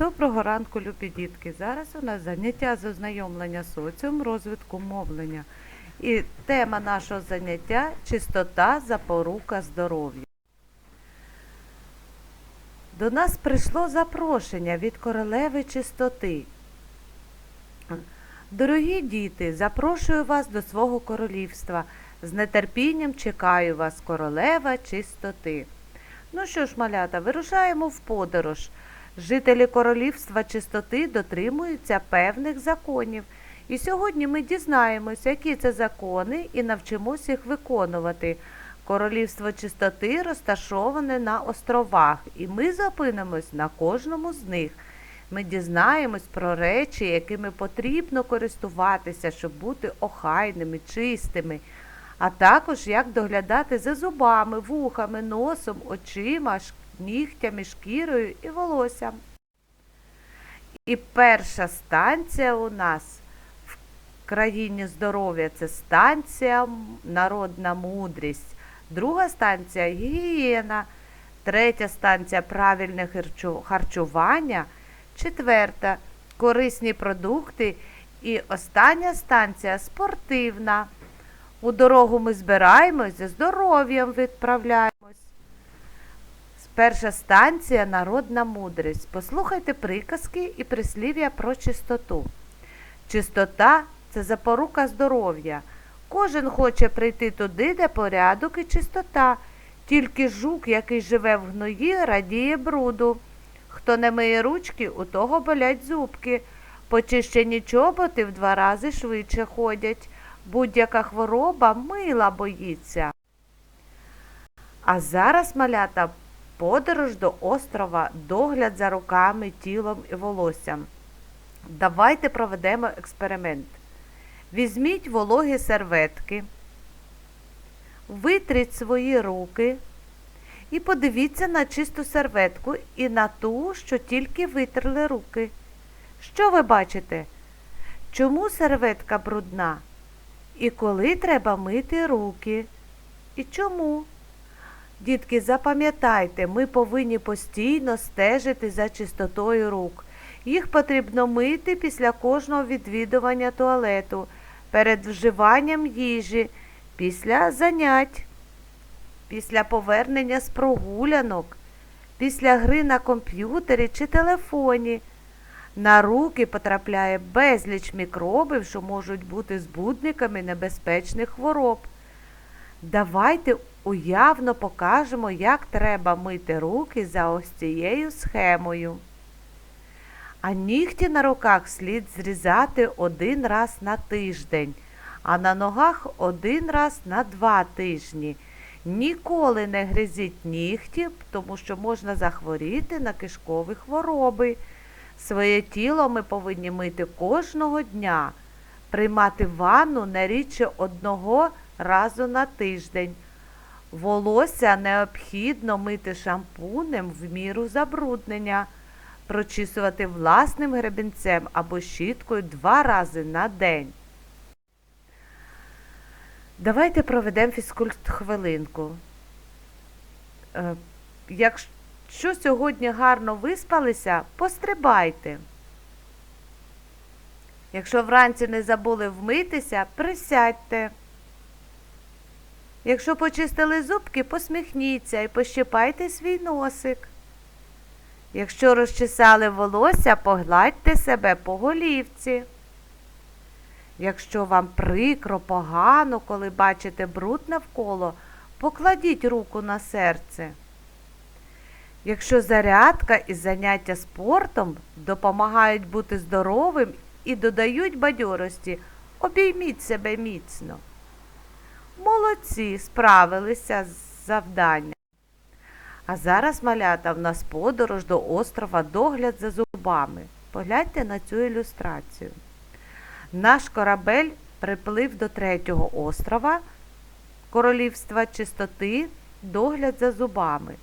Доброго ранку, любі дітки. Зараз у нас заняття з ознайомлення соціум розвитку мовлення. І тема нашого заняття чистота запорука здоров'я. До нас прийшло запрошення від королеви чистоти. Дорогі діти, запрошую вас до свого королівства. З нетерпінням чекаю вас, королева чистоти. Ну що ж, малята, вирушаємо в подорож. Жителі королівства чистоти дотримуються певних законів. І сьогодні ми дізнаємося, які це закони, і навчимось їх виконувати. Королівство чистоти розташоване на островах, і ми зупинимось на кожному з них. Ми дізнаємось про речі, якими потрібно користуватися, щоб бути охайними, чистими, а також як доглядати за зубами, вухами, носом, очима, нігтями, шкірою і волоссям. І перша станція у нас в країні здоров'я це станція народна мудрість, друга станція гігієна, третя станція правильне харчування, четверта корисні продукти і остання станція спортивна. У дорогу ми збираємось, здоров'ям відправляємось. Перша станція народна мудрість. Послухайте приказки і прислів'я про чистоту. Чистота це запорука здоров'я. Кожен хоче прийти туди, де порядок і чистота. Тільки жук, який живе в гної, радіє бруду. Хто не миє ручки, у того болять зубки. Почищені чоботи в два рази швидше ходять. Будь-яка хвороба мила боїться. А зараз, малята, подорож до острова, догляд за руками, тілом і волоссям. Давайте проведемо експеримент. Візьміть вологі серветки, витріть свої руки і подивіться на чисту серветку і на ту, що тільки витерли руки. Що ви бачите? Чому серветка брудна? І коли треба мити руки? І чому? Дітки, запам'ятайте, ми повинні постійно стежити за чистотою рук. Їх потрібно мити після кожного відвідування туалету, перед вживанням їжі, після занять, після повернення з прогулянок, після гри на комп'ютері чи телефоні. На руки потрапляє безліч мікробів, що можуть бути збудниками небезпечних хвороб. Давайте уявно покажемо, як треба мити руки за ось цією схемою. А нігті на руках слід зрізати один раз на тиждень, а на ногах один раз на два тижні. Ніколи не гризіть нігті, тому що можна захворіти на кишкові хвороби. Своє тіло ми повинні мити кожного дня, приймати ванну не рідше одного разу на тиждень. Волосся необхідно мити шампунем в міру забруднення, прочісувати власним гребінцем або щіткою два рази на день. Давайте проведемо фізкульт хвилинку. Е, Якщо сьогодні гарно виспалися, пострибайте. Якщо вранці не забули вмитися, присядьте. Якщо почистили зубки, посміхніться і пощипайте свій носик. Якщо розчесали волосся, погладьте себе по голівці. Якщо вам прикро, погано, коли бачите бруд навколо, покладіть руку на серце. Якщо зарядка і заняття спортом допомагають бути здоровим і додають бадьорості, обійміть себе міцно. Молодці, справилися з завданням. А зараз, малята, в нас подорож до острова догляд за зубами. Погляньте на цю ілюстрацію. Наш корабель приплив до третього острова Королівства чистоти, догляд за зубами.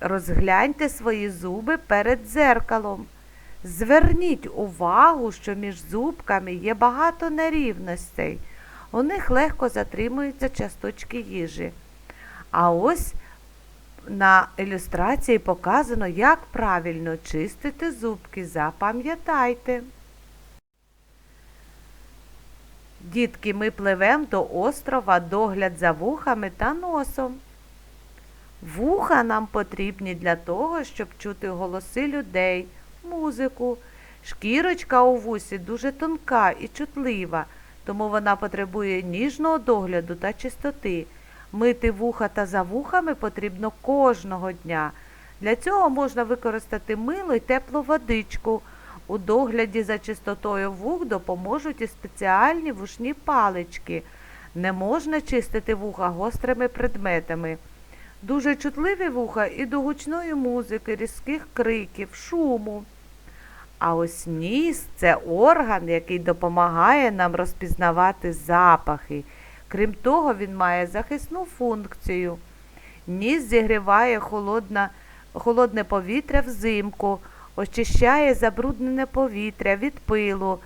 Розгляньте свої зуби перед дзеркалом. Зверніть увагу, що між зубками є багато нерівностей. У них легко затримуються часточки їжі. А ось на ілюстрації показано, як правильно чистити зубки. Запам'ятайте. Дітки, ми пливемо до острова догляд за вухами та носом. Вуха нам потрібні для того, щоб чути голоси людей, музику. Шкірочка у вусі дуже тонка і чутлива, тому вона потребує ніжного догляду та чистоти. Мити вуха та за вухами потрібно кожного дня. Для цього можна використати мило й теплу водичку. У догляді за чистотою вух допоможуть і спеціальні вушні палички. Не можна чистити вуха гострими предметами. Дуже чутливі вуха і до гучної музики, різких криків, шуму. А ось ніс це орган, який допомагає нам розпізнавати запахи. Крім того, він має захисну функцію. Ніс зігріває холодна, холодне повітря взимку, очищає забруднене повітря від пилу,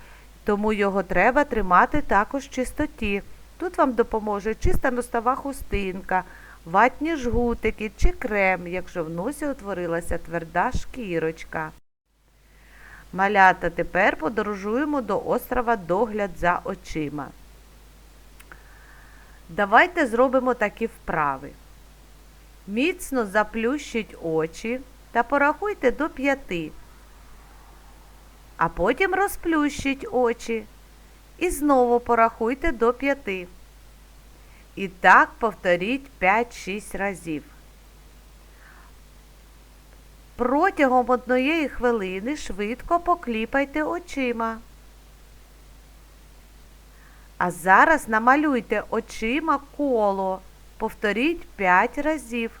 тому його треба тримати також в чистоті. Тут вам допоможе чиста носова хустинка, ватні жгутики чи крем, якщо в носі утворилася тверда шкірочка. Малята, тепер подорожуємо до острова догляд за очима. Давайте зробимо такі вправи. Міцно заплющіть очі та порахуйте до п'яти. А потім розплющіть очі і знову порахуйте до п'яти. І так повторіть 5-6 разів. Протягом однієї хвилини швидко покліпайте очима. А зараз намалюйте очима коло. Повторіть 5 разів.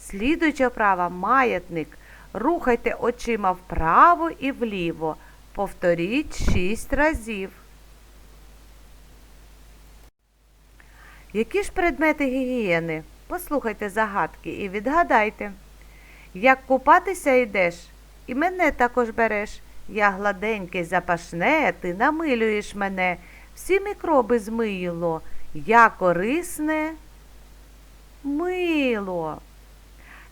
Слідуюча вправа маятник. Рухайте очима вправо і вліво. Повторіть 6 разів. Які ж предмети гігієни? Послухайте загадки і відгадайте. Як купатися йдеш, і мене також береш. Я гладенький запашне, ти намилюєш мене, всі мікроби змило, я корисне мило.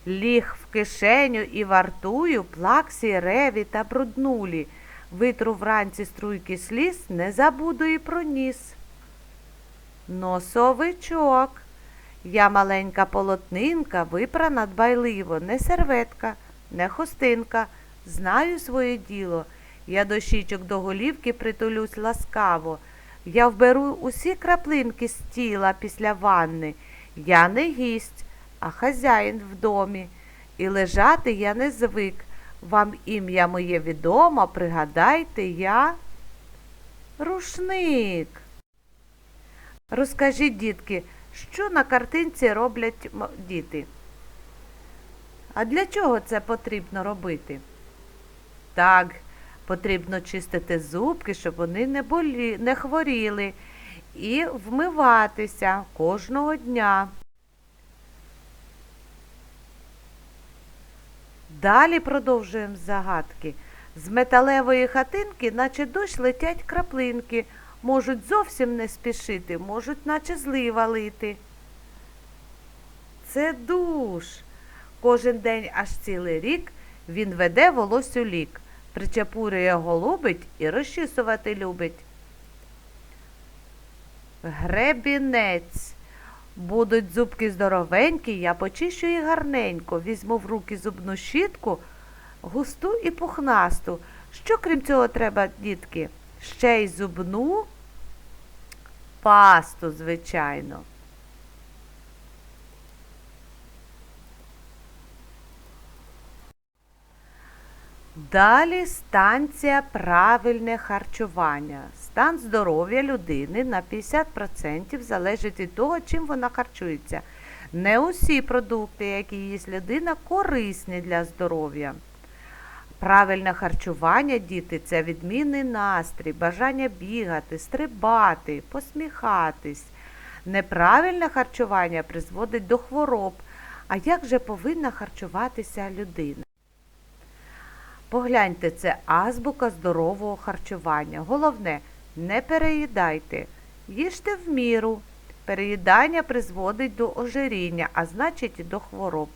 Ліг в кишеню і вартую плаксі, реві та бруднулі. Витру вранці струйки сліз, не забуду і про ніс. Носовичок. Я маленька полотнинка, випрана дбайливо, не серветка, не хустинка. Знаю своє діло. Я до щічок до голівки притулюсь ласкаво. Я вберу усі краплинки з тіла після ванни. Я не гість, а хазяїн в домі. І лежати я не звик. Вам ім'я моє відомо, пригадайте я рушник. Розкажіть, дітки, що на картинці роблять діти? А для чого це потрібно робити? Так, потрібно чистити зубки, щоб вони не болі, не хворіли, і вмиватися кожного дня. Далі продовжуємо загадки. З металевої хатинки, наче дощ летять краплинки, можуть зовсім не спішити, можуть наче злива лити. Це душ. Кожен день аж цілий рік він веде волосю лік, причепурює голубить і розчісувати любить. Гребінець. Будуть зубки здоровенькі, я почищу їх гарненько, візьму в руки зубну щітку, густу і пухнасту. Що крім цього треба, дітки? Ще й зубну пасту, звичайно. Далі станція правильне харчування. Стан здоров'я людини на 50% залежить від того, чим вона харчується. Не усі продукти, які їсть людина, корисні для здоров'я. Правильне харчування, діти, це відмінний настрій, бажання бігати, стрибати, посміхатись. Неправильне харчування призводить до хвороб. А як же повинна харчуватися людина? Погляньте, це азбука здорового харчування. Головне, не переїдайте, їжте в міру, Переїдання призводить до ожиріння, а значить і до хвороб.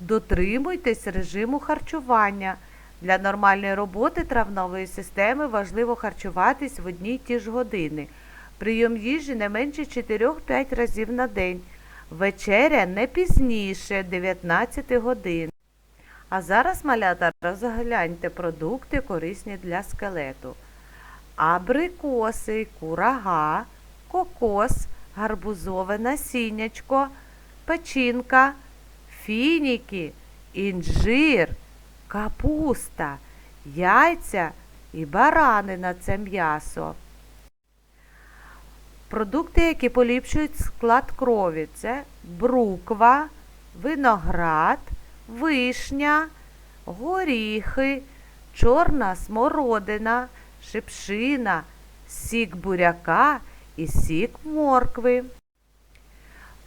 Дотримуйтесь режиму харчування. Для нормальної роботи травнової системи важливо харчуватись в одні й ті ж години. Прийом їжі не менше 4-5 разів на день. Вечеря не пізніше 19 годин. А зараз, малята, розгляньте продукти, корисні для скелету. Абрикоси, курага, кокос, гарбузове насіннячко, печінка, фініки, інжир, капуста, яйця і баранина це м'ясо. Продукти, які поліпшують склад крові, це бруква, виноград, вишня, горіхи, чорна смородина, шипшина, сік буряка і сік моркви.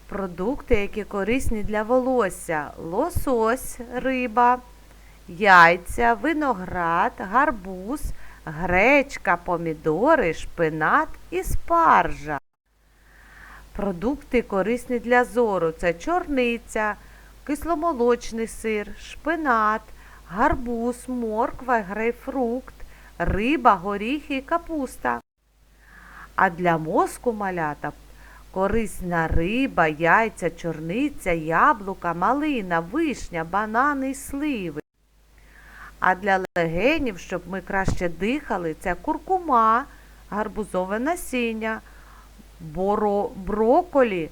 Продукти, які корисні для волосся, лосось, риба, яйця, виноград, гарбуз, гречка, помідори, шпинат і спаржа. Продукти корисні для зору це чорниця, кисломолочний сир, шпинат, гарбуз, морква, грейпфрукт, риба, горіхи і капуста. А для мозку малята корисна риба, яйця, чорниця, яблука, малина, вишня, банани і сливи. А для легенів, щоб ми краще дихали, це куркума, гарбузове насіння, боро, броколі,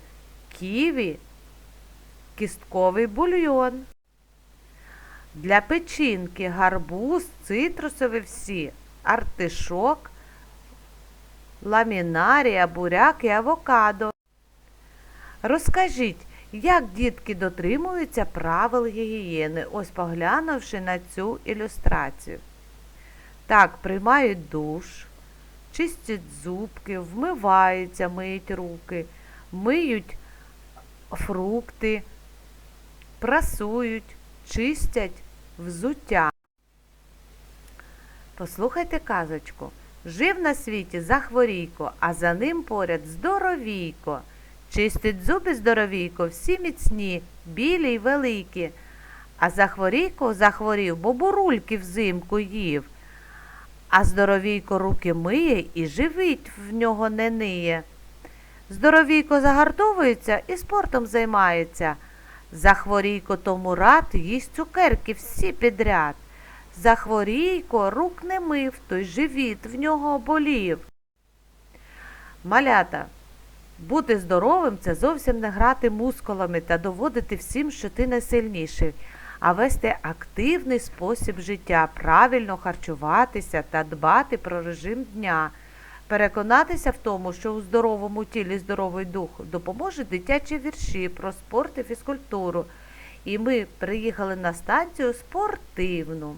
ківі, кістковий бульйон. Для печінки гарбуз, цитрусові всі, артишок, ламінарія, буряк і авокадо. Розкажіть, як дітки дотримуються правил гігієни, ось поглянувши на цю ілюстрацію. Так, приймають душ, чистять зубки, вмиваються, миють руки, миють фрукти, прасують, чистять взуття. Послухайте казочку. Жив на світі захворійко, а за ним поряд здоровійко. Чистить зуби здоровійко, всі міцні, білі й великі. А захворійко захворів, бо бурульки взимку їв. А здоровійко руки миє і живить в нього не ниє. Здоровійко загартовується і спортом займається. Захворійко тому рад їсть цукерки всі підряд. Захворійко рук не мив, той живіт в нього болів. Малята, бути здоровим це зовсім не грати мускулами та доводити всім, що ти найсильніший, а вести активний спосіб життя, правильно харчуватися та дбати про режим дня. Переконатися в тому, що у здоровому тілі здоровий дух допоможе дитячі вірші про спорт і фізкультуру. І ми приїхали на станцію спортивну.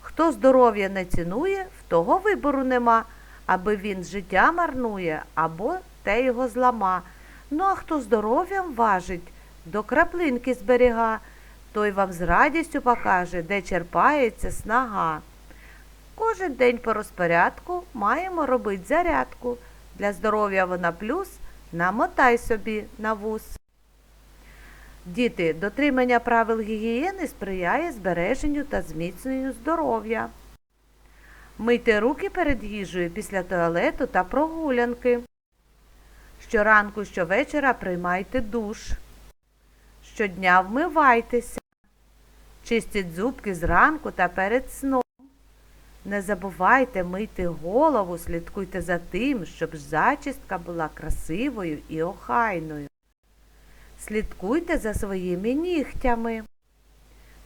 Хто здоров'я не цінує, в того вибору нема, аби він життя марнує або те його злама. Ну а хто здоров'ям важить, до краплинки зберіга, той вам з радістю покаже, де черпається снага. Кожен день по розпорядку маємо робити зарядку. Для здоров'я вона плюс, намотай собі на вус. Діти, дотримання правил гігієни сприяє збереженню та зміцненню здоров'я. Мийте руки перед їжею після туалету та прогулянки. Щоранку, щовечора приймайте душ. Щодня вмивайтеся. Чистіть зубки зранку та перед сном. Не забувайте мити голову, слідкуйте за тим, щоб зачістка була красивою і охайною. Слідкуйте за своїми нігтями.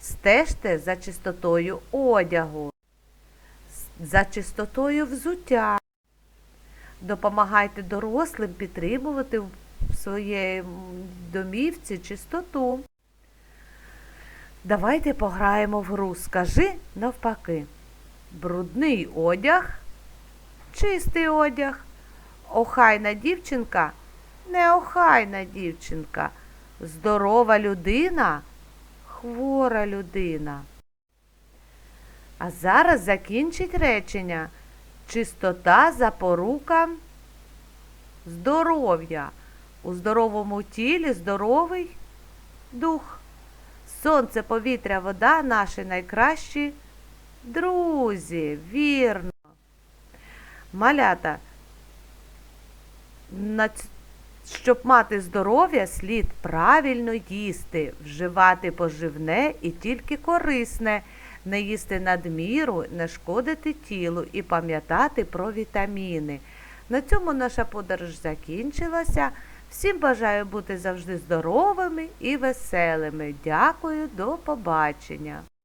Стежте за чистотою одягу, за чистотою взуття. Допомагайте дорослим підтримувати в своїй домівці чистоту. Давайте пограємо в гру. Скажи навпаки. Брудний одяг, чистий одяг, охайна дівчинка, неохайна дівчинка, здорова людина, хвора людина. А зараз закінчить речення. Чистота запорука здоров'я. У здоровому тілі здоровий дух. Сонце, повітря, вода наші найкращі друзі. Вірно. Малята. Щоб мати здоров'я, слід правильно їсти, вживати поживне і тільки корисне, не їсти надміру, не шкодити тілу і пам'ятати про вітаміни. На цьому наша подорож закінчилася. Всім бажаю бути завжди здоровими і веселими. Дякую, до побачення!